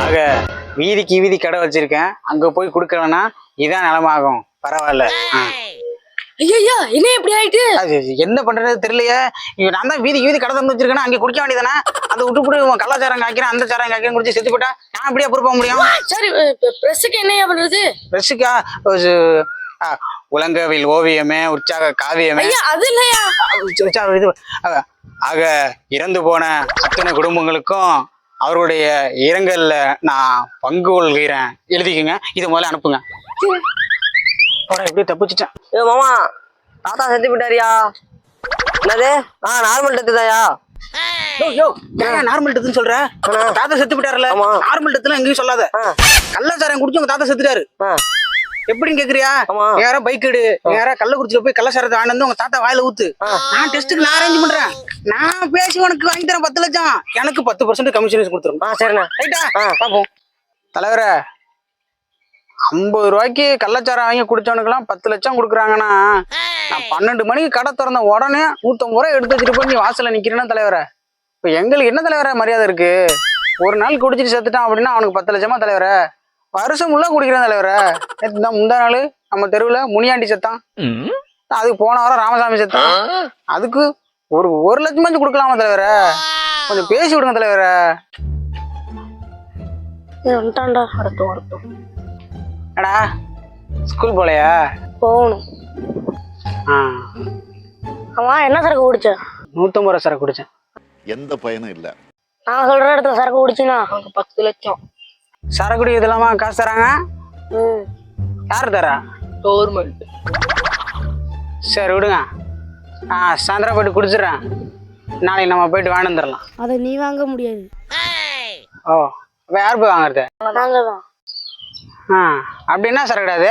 ஆக வீதிக்கு வீதி கடை வச்சிருக்கேன். அங்க போய் கொடுக்கலன்னா இதான் நிலமாகும். பரவாயில்ல. ஐயா என்ன இப்படி ஆயிட்டு? என்ன பண்றது தெரியலையே. நான் தான் வீதி வீதி கடை திறந்து வச்சிருக்கேன்னா அங்கே குடிக்க வேண்டியதானே அதை விட்டு போட்டு உன் கலாச்சாரம் காய்க்கிறேன் அந்த சாரம் காய்க்கிறேன் குடிச்சு செத்து போட்டா நான் அப்படியே பொறுப்ப முடியும்? சரி பிரஸுக்கு என்னையா பண்றது ஆ, உலங்கவில் ஓவியமே உற்சாக காவியமே. அது இல்லையா? ஆக இறந்து போன அத்தனை குடும்பங்களுக்கும் அவருடைய இரங்கல்ல நான் பங்கு கொள்கிறேன். எழுதிக்கங்க. இதை முதல்ல அனுப்புங்க. போடா, எப்படியோ தப்பிச்சிட்டேன். ஏ மாமா தாத்தா செத்து போயிட்டாரியா? என்னது? ஆ நார்மல் டெத்து தாயா? நார்மல் டெத்துன்னு சொல்ற? தாத்தா செத்து போயிட்டாருல. நார்மல் டெத்துலாம் எங்கேயும் சொல்லாத. கள்ளச்சாரம் குடிச்சு உங்க தாத்தா செத்துட்டாரு. ஆ. எப்படின்னு கேக்குறியா. யாரா பைக் எடு. யாரா கள்ளக்குறிச்சியில போய் கள்ளச்சாரத்தை வந்து உங்க தாத்தா வாயில ஊத்து. நான் டெஸ்ட்டுக்கு நான் அரேஞ்ச் பண்றேன். நான் பேசி உனக்கு வாங்கி தரேன் பத்து லட்சம். எனக்கு பத்து பர்சன்ட் கமிஷன் கொடுத்துரும் ஆ சரிண்ணா. ரைட்டா? ஆ. பாப்போம். தலைவரே ஐம்பது ரூபாய்க்கு கள்ளச்சாரம் வாங்கி குடிச்சவனுக்கெல்லாம் பத்து லட்சம் கொடுக்குறாங்கன்னா நான் பன்னெண்டு மணிக்கு கடை திறந்த உடனே நூத்தம்பது ரூபாய் எடுத்து வச்சுட்டு போய் நீ வாசல்ல நிக்கிறேன்னா தலைவரே. இப்போ எங்களுக்கு என்ன தலைவரே மரியாதை இருக்கு? ஒரு நாள் குடிச்சிட்டு செத்துட்டான் அப்படின்னா அவனுக்கு பத்து லட்சமா தலைவரே? வருஷம் முள்ள குடிக்கிறேன் தலைவரே. தான் முந்தா நாள் நம்ம தெருவில் முனியாண்டி செத்தான். அதுக்கு போன வாரம் ராமசாமி செத்தான். அதுக்கு ஒரு ஒரு லட்சமாச்சும் கொடுக்கலாமா தலைவரே? கொஞ்சம் பேசி விடுங்க தலைவரே. வந்துட்டான்டா. வரட்டும் வரட்டும் என்னடா? ஸ்கூல் போலையா? போகணும். ஆ. ஆமா என்ன சரக்கு குடிச்ச? நூற்றம்பது ரூபா சரக்கு குடிச்சேன். எந்த பயனும் இல்லை. நான் சொல்ற இடத்துல சரக்கு குடிச்சினா பத்து லட்சம். சரக்கு குடி இதெல்லாமா காசு தராங்க? ம். யார் தரா? கவர்மெண்ட் சரி விடுங்க. ஆ சாயந்தரம் போயிட்டு குடிச்சிடுறேன். நாளைக்கு நம்ம போயிட்டு வாங்கி வந்துடலாம். அதை நீ வாங்க முடியாது. ஓ அப்போ யார் போய் வாங்குறது? நாங்க தான் ஆ அப்படின்னா சரக்கு கிடையாது?